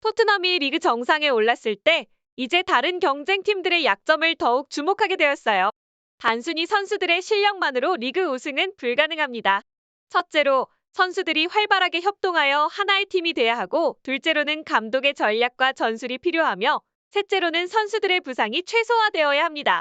토트넘이 리그 정상에 올랐을 때 이제 다른 경쟁팀들의 약점을 더욱 주목하게 되었어요. 단순히 선수들의 실력만으로 리그 우승은 불가능합니다. 첫째로 선수들이 활발하게 협동하여 하나의 팀이 돼야 하고 둘째로는 감독의 전략과 전술이 필요하며 셋째로는 선수들의 부상이 최소화되어야 합니다.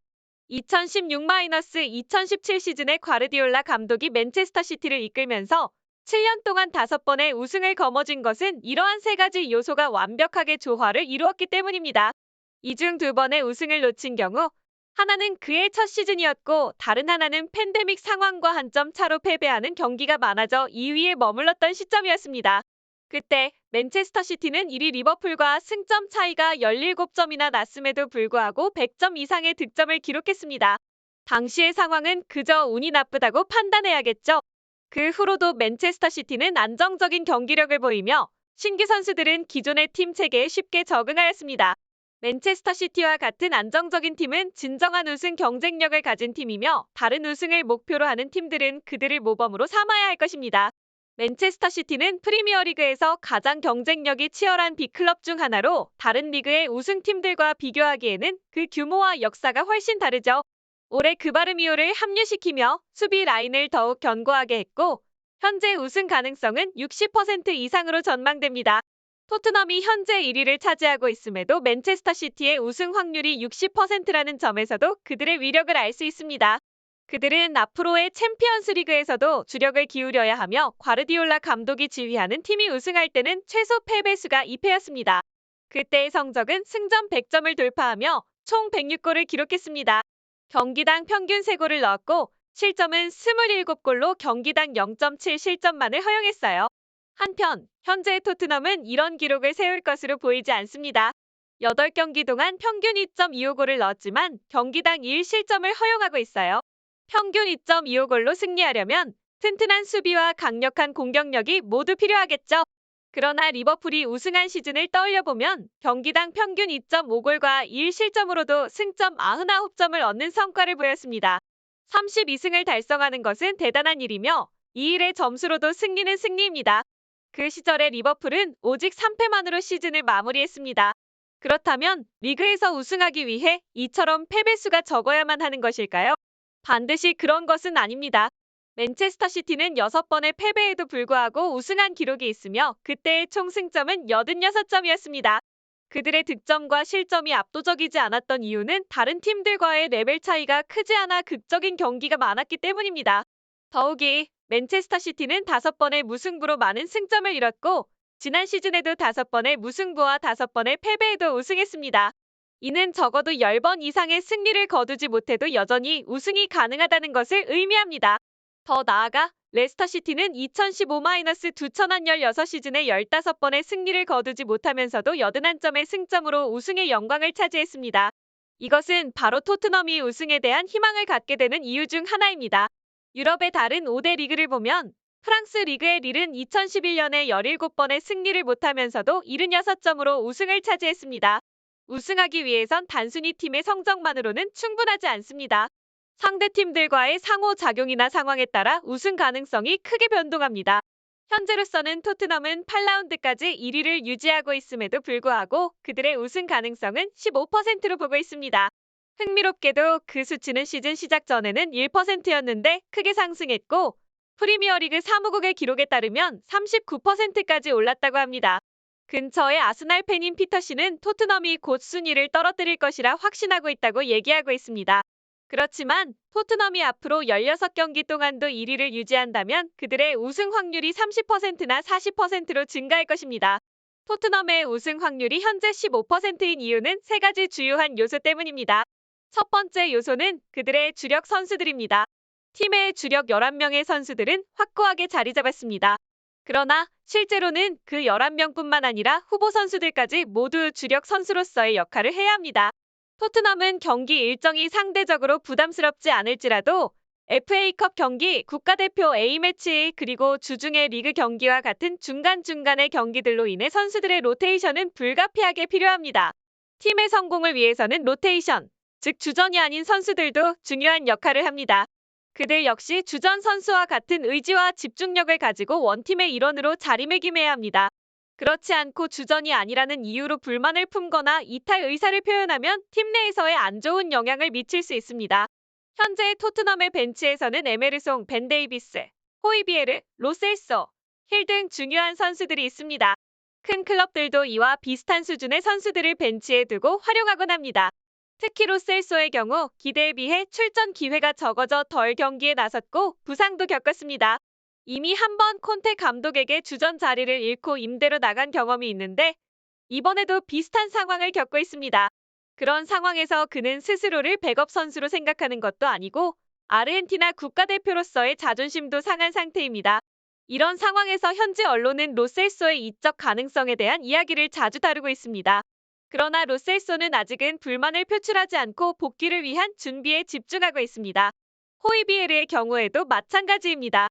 2016-2017 시즌에 과르디올라 감독이 맨체스터 시티를 이끌면서 7년 동안 5번의 우승을 거머쥔 것은 이러한 세 가지 요소가 완벽하게 조화를 이루었기 때문입니다. 이 중 두 번의 우승을 놓친 경우 하나는 그의 첫 시즌이었고 다른 하나는 팬데믹 상황과 한 점 차로 패배하는 경기가 많아져 2위에 머물렀던 시점이었습니다. 그때 맨체스터 시티는 1위 리버풀과 승점 차이가 17점이나 났음에도 불구하고 100점 이상의 득점을 기록했습니다. 당시의 상황은 그저 운이 나쁘다고 판단해야겠죠. 그 후로도 맨체스터 시티는 안정적인 경기력을 보이며 신규 선수들은 기존의 팀 체계에 쉽게 적응하였습니다. 맨체스터 시티와 같은 안정적인 팀은 진정한 우승 경쟁력을 가진 팀이며 다른 우승을 목표로 하는 팀들은 그들을 모범으로 삼아야 할 것입니다. 맨체스터 시티는 프리미어리그에서 가장 경쟁력이 치열한 B클럽 중 하나로 다른 리그의 우승팀들과 비교하기에는 그 규모와 역사가 훨씬 다르죠. 올해 그바르미오를 합류시키며 수비 라인을 더욱 견고하게 했고 현재 우승 가능성은 60% 이상으로 전망됩니다. 토트넘이 현재 1위를 차지하고 있음에도 맨체스터 시티의 우승 확률이 60%라는 점에서도 그들의 위력을 알 수 있습니다. 그들은 앞으로의 챔피언스 리그에서도 주력을 기울여야 하며 과르디올라 감독이 지휘하는 팀이 우승할 때는 최소 패배수가 2패였습니다. 그때의 성적은 승점 100점을 돌파하며 총 106골을 기록했습니다. 경기당 평균 3골을 넣었고 실점은 27골로 경기당 0.7 실점만을 허용했어요. 한편 현재 토트넘은 이런 기록을 세울 것으로 보이지 않습니다. 8경기 동안 평균 2.25골을 넣었지만 경기당 1 실점을 허용하고 있어요. 평균 2.25골로 승리하려면 튼튼한 수비와 강력한 공격력이 모두 필요하겠죠. 그러나 리버풀이 우승한 시즌을 떠올려보면 경기당 평균 2.5골과 1실점으로도 승점 99점을 얻는 성과를 보였습니다. 32승을 달성하는 것은 대단한 일이며 이 일의 점수로도 승리는 승리입니다. 그 시절의 리버풀은 오직 3패만으로 시즌을 마무리했습니다. 그렇다면 리그에서 우승하기 위해 이처럼 패배수가 적어야만 하는 것일까요? 반드시 그런 것은 아닙니다. 맨체스터 시티는 6번의 패배에도 불구하고 우승한 기록이 있으며 그때의 총 승점은 86점이었습니다. 그들의 득점과 실점이 압도적이지 않았던 이유는 다른 팀들과의 레벨 차이가 크지 않아 극적인 경기가 많았기 때문입니다. 더욱이 맨체스터 시티는 5번의 무승부로 많은 승점을 잃었고 지난 시즌에도 5번의 무승부와 5번의 패배에도 우승했습니다. 이는 적어도 10번 이상의 승리를 거두지 못해도 여전히 우승이 가능하다는 것을 의미합니다. 더 나아가 레스터 시티는 2015-2016 시즌에 15번의 승리를 거두지 못하면서도 81점의 승점으로 우승의 영광을 차지했습니다. 이것은 바로 토트넘이 우승에 대한 희망을 갖게 되는 이유 중 하나입니다. 유럽의 다른 5대 리그를 보면 프랑스 리그의 릴은 2011년에 17번의 승리를 못하면서도 76점으로 우승을 차지했습니다. 우승하기 위해선 단순히 팀의 성적만으로는 충분하지 않습니다. 상대 팀들과의 상호작용이나 상황에 따라 우승 가능성이 크게 변동합니다. 현재로서는 토트넘은 8라운드까지 1위를 유지하고 있음에도 불구하고 그들의 우승 가능성은 15%로 보고 있습니다. 흥미롭게도 그 수치는 시즌 시작 전에는 1%였는데 크게 상승했고 프리미어리그 사무국의 기록에 따르면 39%까지 올랐다고 합니다. 근처의 아스날 팬인 피터 씨는 토트넘이 곧 순위를 떨어뜨릴 것이라 확신하고 있다고 얘기하고 있습니다. 그렇지만 토트넘이 앞으로 16경기 동안도 1위를 유지한다면 그들의 우승 확률이 30%나 40%로 증가할 것입니다. 토트넘의 우승 확률이 현재 15%인 이유는 세 가지 주요한 요소 때문입니다. 첫 번째 요소는 그들의 주력 선수들입니다. 팀의 주력 11명의 선수들은 확고하게 자리 잡았습니다. 그러나 실제로는 그 11명뿐만 아니라 후보 선수들까지 모두 주력 선수로서의 역할을 해야 합니다. 토트넘은 경기 일정이 상대적으로 부담스럽지 않을지라도 FA컵 경기, 국가대표 A매치, 그리고 주중의 리그 경기와 같은 중간중간의 경기들로 인해 선수들의 로테이션은 불가피하게 필요합니다. 팀의 성공을 위해서는 로테이션, 즉 주전이 아닌 선수들도 중요한 역할을 합니다. 그들 역시 주전 선수와 같은 의지와 집중력을 가지고 원팀의 일원으로 자리매김해야 합니다. 그렇지 않고 주전이 아니라는 이유로 불만을 품거나 이탈 의사를 표현하면 팀 내에서의 안 좋은 영향을 미칠 수 있습니다. 현재 토트넘의 벤치에서는 에메르송, 벤 데이비스, 호이비에르, 로셀소, 힐 등 중요한 선수들이 있습니다. 큰 클럽들도 이와 비슷한 수준의 선수들을 벤치에 두고 활용하곤 합니다. 특히 로셀소의 경우 기대에 비해 출전 기회가 적어져 덜 경기에 나섰고 부상도 겪었습니다. 이미 한 번 콘테 감독에게 주전 자리를 잃고 임대로 나간 경험이 있는데 이번에도 비슷한 상황을 겪고 있습니다. 그런 상황에서 그는 스스로를 백업 선수로 생각하는 것도 아니고 아르헨티나 국가대표로서의 자존심도 상한 상태입니다. 이런 상황에서 현지 언론은 로셀소의 이적 가능성에 대한 이야기를 자주 다루고 있습니다. 그러나 로셀소는 아직은 불만을 표출하지 않고 복귀를 위한 준비에 집중하고 있습니다. 호이비에르의 경우에도 마찬가지입니다.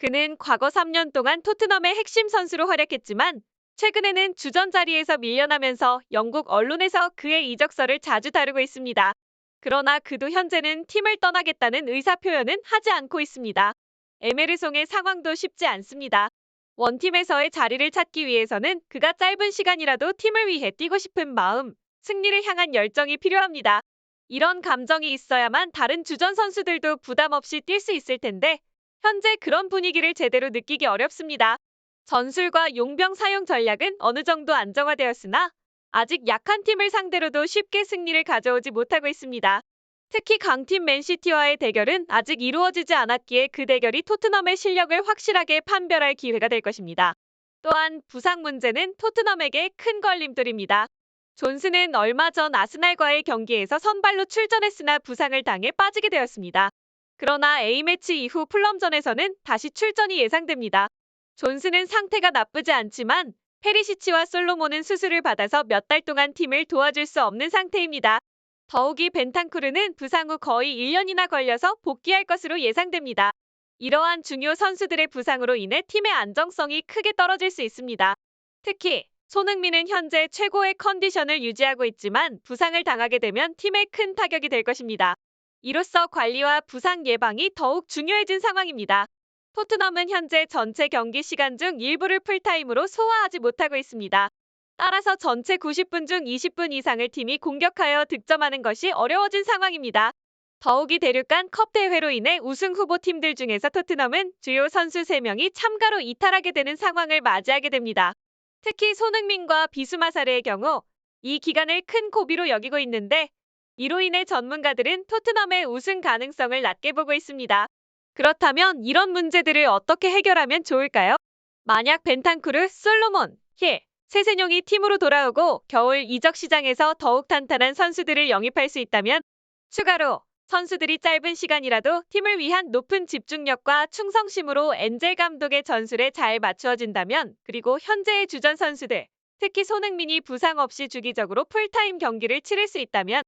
그는 과거 3년 동안 토트넘의 핵심 선수로 활약했지만 최근에는 주전 자리에서 밀려나면서 영국 언론에서 그의 이적설을 자주 다루고 있습니다. 그러나 그도 현재는 팀을 떠나겠다는 의사표현은 하지 않고 있습니다. 에메르송의 상황도 쉽지 않습니다. 원팀에서의 자리를 찾기 위해서는 그가 짧은 시간이라도 팀을 위해 뛰고 싶은 마음, 승리를 향한 열정이 필요합니다. 이런 감정이 있어야만 다른 주전 선수들도 부담 없이 뛸 수 있을 텐데 현재 그런 분위기를 제대로 느끼기 어렵습니다. 전술과 용병 사용 전략은 어느 정도 안정화되었으나 아직 약한 팀을 상대로도 쉽게 승리를 가져오지 못하고 있습니다. 특히 강팀 맨시티와의 대결은 아직 이루어지지 않았기에 그 대결이 토트넘의 실력을 확실하게 판별할 기회가 될 것입니다. 또한 부상 문제는 토트넘에게 큰 걸림돌입니다. 존스는 얼마 전 아스날과의 경기에서 선발로 출전했으나 부상을 당해 빠지게 되었습니다. 그러나 A매치 이후 플럼전에서는 다시 출전이 예상됩니다. 존스는 상태가 나쁘지 않지만 페리시치와 솔로몬은 수술을 받아서 몇 달 동안 팀을 도와줄 수 없는 상태입니다. 더욱이 벤탄쿠르는 부상 후 거의 1년이나 걸려서 복귀할 것으로 예상됩니다. 이러한 중요 선수들의 부상으로 인해 팀의 안정성이 크게 떨어질 수 있습니다. 특히 손흥민은 현재 최고의 컨디션을 유지하고 있지만 부상을 당하게 되면 팀에 큰 타격이 될 것입니다. 이로써 관리와 부상 예방이 더욱 중요해진 상황입니다. 토트넘은 현재 전체 경기 시간 중 일부를 풀타임으로 소화하지 못하고 있습니다. 따라서 전체 90분 중 20분 이상을 팀이 공격하여 득점하는 것이 어려워진 상황입니다. 더욱이 대륙간 컵 대회로 인해 우승 후보 팀들 중에서 토트넘은 주요 선수 3명이 참가로 이탈하게 되는 상황을 맞이하게 됩니다. 특히 손흥민과 비수마사르의 경우 이 기간을 큰 고비로 여기고 있는데 이로 인해 전문가들은 토트넘의 우승 가능성을 낮게 보고 있습니다. 그렇다면 이런 문제들을 어떻게 해결하면 좋을까요? 만약 벤탄쿠르, 솔로몬, 힐, 세세뇽이 팀으로 돌아오고 겨울 이적 시장에서 더욱 탄탄한 선수들을 영입할 수 있다면 추가로 선수들이 짧은 시간이라도 팀을 위한 높은 집중력과 충성심으로 엔젤 감독의 전술에 잘 맞추어진다면 그리고 현재의 주전 선수들 특히 손흥민이 부상 없이 주기적으로 풀타임 경기를 치를 수 있다면